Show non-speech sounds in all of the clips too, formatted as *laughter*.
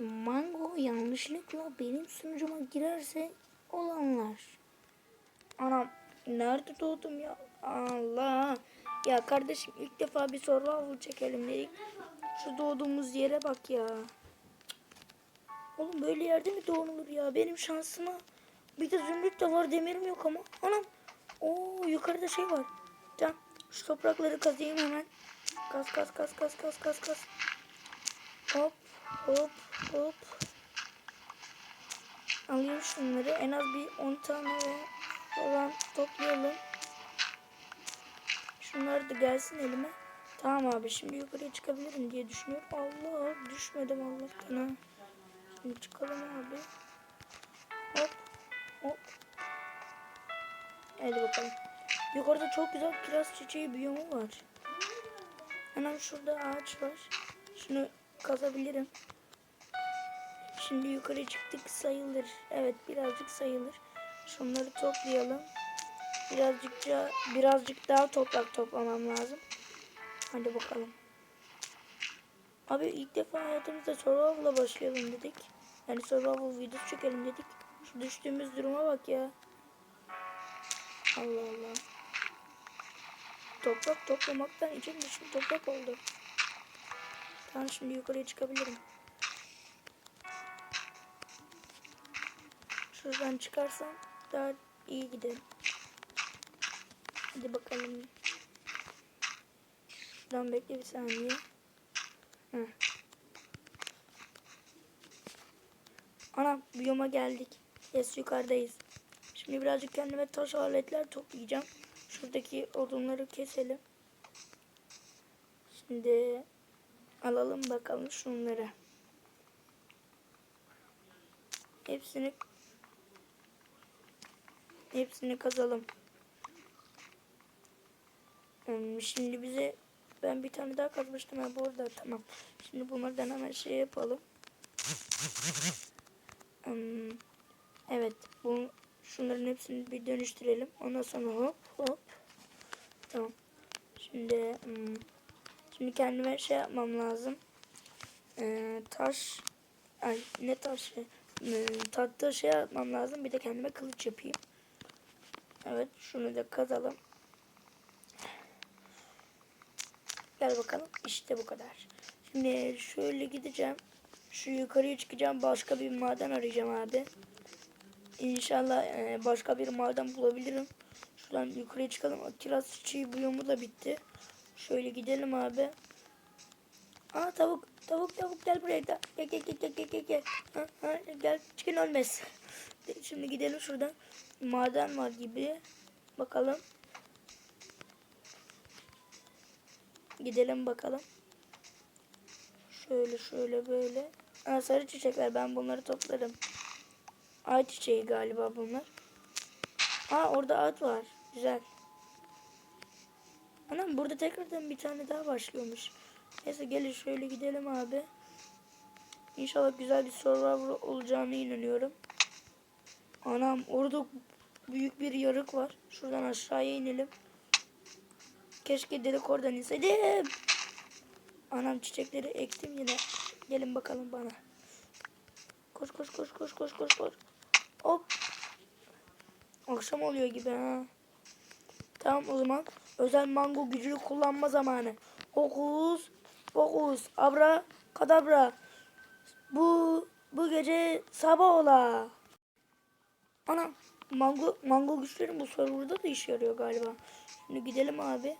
Mango yanlışlıkla benim sunucuma girerse olanlar. Anam nerede doğdum ya? Allah. Ya kardeşim ilk defa bir survival çekelim dedik. Şu doğduğumuz yere bak ya. Oğlum böyle yerde mi doğulur ya? Benim şansıma bir de zümrüt de var demirim yok ama. Anam. Oo yukarıda şey var. Can şu toprakları kazıyım hemen. Kaz kaz kaz kaz kaz kaz kaz. Hop hop hop. Alayım şunları. En az bir 10 tane falan toplayalım. Şunlar da gelsin elime. Tamam abi şimdi yukarıya çıkabilirim diye düşünüyorum. Allah düşmedim Allah'tan ha. Şimdi çıkalım abi. Hop hop. Hadi bakalım. Yukarıda çok güzel kiraz çiçeği biyomu var. Hemen şurada ağaç var. Şunu kazabilirim. Şimdi yukarı çıktık sayılır. Evet birazcık sayılır. Şunları toplayalım. Birazcıkça birazcık daha toprak toplamam lazım. Hadi bakalım. Abi ilk defa hayatımızda survival'la başlayalım dedik. Yani survival videosu çekelim dedik. Şu düştüğümüz duruma bak ya. Allah Allah. Toprak toplamaktan içim dışım toprak oldu. Tamam şimdi yukarıya çıkabilirim. Şuradan çıkarsam daha iyi giderim. Hadi bakalım. Şuradan bekle bir saniye. Heh. Ana biyoma geldik. Yes yukarıdayız. Şimdi birazcık kendime taş aletler toplayacağım. Şuradaki odunları keselim. Şimdi alalım bakalım şunları. Hepsini hepsini kazalım. Hmm, Şimdi bize ben bir tane daha kazmıştım ha burada tamam. Şimdi bunlardan hemen şey yapalım. Hmm, Evet bu şunların hepsini bir dönüştürelim. Ondan sonra hop hop. Tamam. Şimdi hmm, şimdi kendime şey yapmam lazım. Ee, taş ay ne taşı? Hmm, tatlı şey yapmam lazım. Bir de kendime kılıç yapayım. Evet şunu da kazalım. Gel bakalım. İşte bu kadar. Şimdi şöyle gideceğim. Şu yukarıya çıkacağım. Başka bir maden arayacağım abi. İnşallah e, başka bir maden bulabilirim. Şuradan yukarıya çıkalım. Kiraz çiçeği biyomu da bitti. Şöyle gidelim abi. Aa tavuk. Tavuk tavuk gel buraya. Gel gel gel gel gel gel. Gel, ha, ha, gel. çıkın ölmez. *laughs* Şimdi gidelim şuradan. Maden var gibi. Bakalım. Gidelim bakalım. Şöyle şöyle böyle. Aa, sarı çiçekler ben bunları toplarım. Ay çiçeği galiba bunlar. Aa orada at var. Güzel. Anam burada tekrardan bir tane daha başlıyormuş. Neyse gelin şöyle gidelim abi. İnşallah güzel bir survivor olacağını inanıyorum. Anam orada büyük bir yarık var. Şuradan aşağıya inelim. Keşke delik oradan inseydim. Anam çiçekleri ektim yine. Gelin bakalım bana. Koş koş koş koş koş koş koş. Hop. Akşam oluyor gibi ha. Tamam o zaman özel mango gücünü kullanma zamanı. Hokus pokus abra kadabra. Bu bu gece sabah ola. Ana mango mango güçlerim bu serverda da işe yarıyor galiba. Şimdi gidelim abi.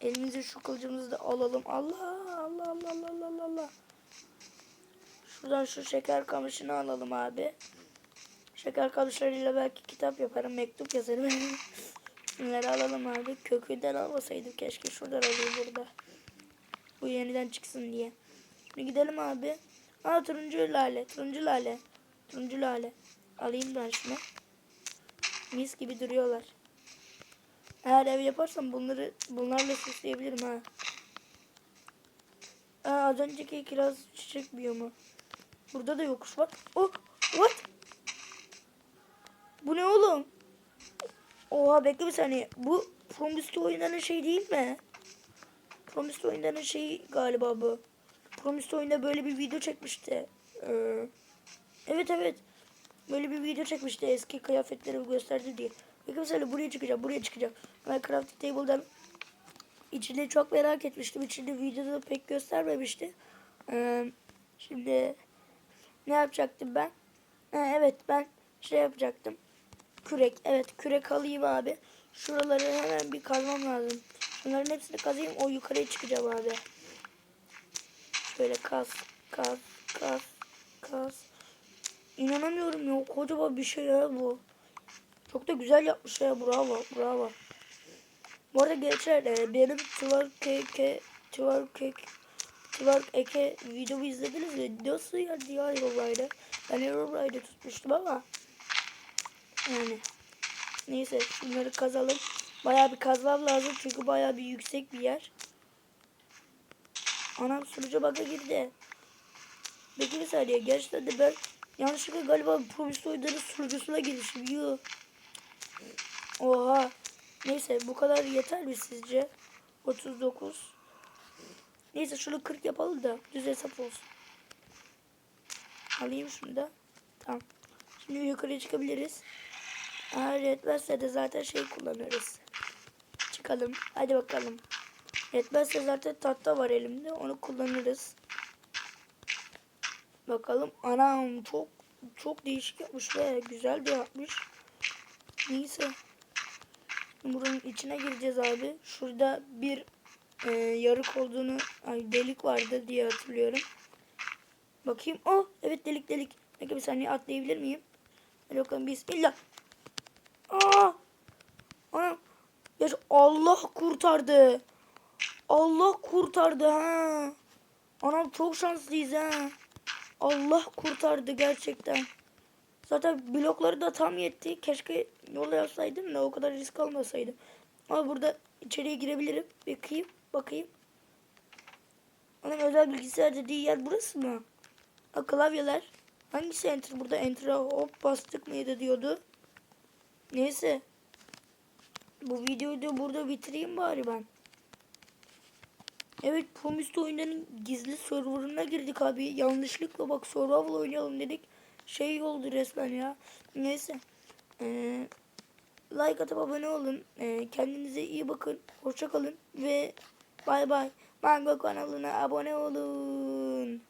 Elimize şu kılıcımızı da alalım. Allah Allah Allah Allah Allah Allah. Şuradan şu şeker kamışını alalım abi. Şeker kamışlarıyla belki kitap yaparım, mektup yazarım. *laughs* Bunları alalım abi. Kökünden almasaydım keşke. Şuradan alayım burada. Bu yeniden çıksın diye. Şimdi gidelim abi. Aa turuncu lale, turuncu lale. Turuncu lale. Alayım ben şunu. Mis gibi duruyorlar. Eğer ev yaparsam bunları bunlarla süsleyebilirim ha. Aa, az önceki kiraz çiçek biyomu. Burada da yokuş var. Oh, what? Oha bekle bir saniye. Bu Promised oyunların şey değil mi? Promised oyunların şeyi galiba bu. Promised oyunda böyle bir video çekmişti. Ee, evet evet. Böyle bir video çekmişti eski kıyafetleri gösterdi diye. Peki mesela buraya çıkacağım, buraya çıkacağım. Minecraft Table'dan içini çok merak etmiştim. İçini videoda pek göstermemişti. Ee, şimdi ne yapacaktım ben? Evet ben şey yapacaktım. Kürek. Evet kürek alayım abi. Şuraları hemen bir kazmam lazım. Bunların hepsini kazayım. O yukarıya çıkacağım abi. Şöyle kaz, kaz, kaz, kaz. İnanamıyorum ya. Kocaman bir şey ya bu. Çok da güzel yapmış ya. Bravo, bravo. Bu arada gençler e, benim Twerk Eke Twerk Eke Twerk Eke videomu izlediniz mi? Nasıl geldi ya Herobrine'e? Ben Herobrine'e tutmuştum ama yani neyse şunları kazalım. Bayağı bir kazmam lazım çünkü bayağı bir yüksek bir yer. Anam sunucu bug'a girdi. Peki bir saniye gerçekten de ben yanlışlıkla galiba Promis oyunların sunucusuna girmişim. Yuh. Oha. Neyse bu kadar yeter mi sizce? 39. Neyse şunu 40 yapalım da düz hesap olsun. Alayım şunu da. Tamam. Şimdi yukarıya çıkabiliriz. Eğer yetmezse de zaten şey kullanırız. Çıkalım. Hadi bakalım. Yetmezse zaten tahta var elimde. Onu kullanırız. Bakalım. Anam çok çok değişik yapmış ve güzel de yapmış. Neyse. Buranın içine gireceğiz abi. Şurada bir e, yarık olduğunu, ay delik vardı diye hatırlıyorum. Bakayım. Oh evet delik delik. Peki bir saniye atlayabilir miyim? Hadi bakalım bismillah. Aa! Ya Allah kurtardı. Allah kurtardı ha. Anam çok şanslıyız ha. Allah kurtardı gerçekten. Zaten blokları da tam yetti. Keşke yol yapsaydım da o kadar risk almasaydım. Ama burada içeriye girebilirim. Bakayım, bakayım. Anam özel bilgisayar dediği yer burası mı? Ha, klavyeler. Hangisi enter? Burada enter'a hop bastık mıydı diyordu. Neyse. Bu videoyu da burada bitireyim bari ben. Evet Promised oyunların gizli serverına girdik abi. Yanlışlıkla bak survival oynayalım dedik. Şey oldu resmen ya. Neyse. Ee, like atıp abone olun. Ee, kendinize iyi bakın. Hoşça kalın. Ve bay bay. Mango kanalına abone olun.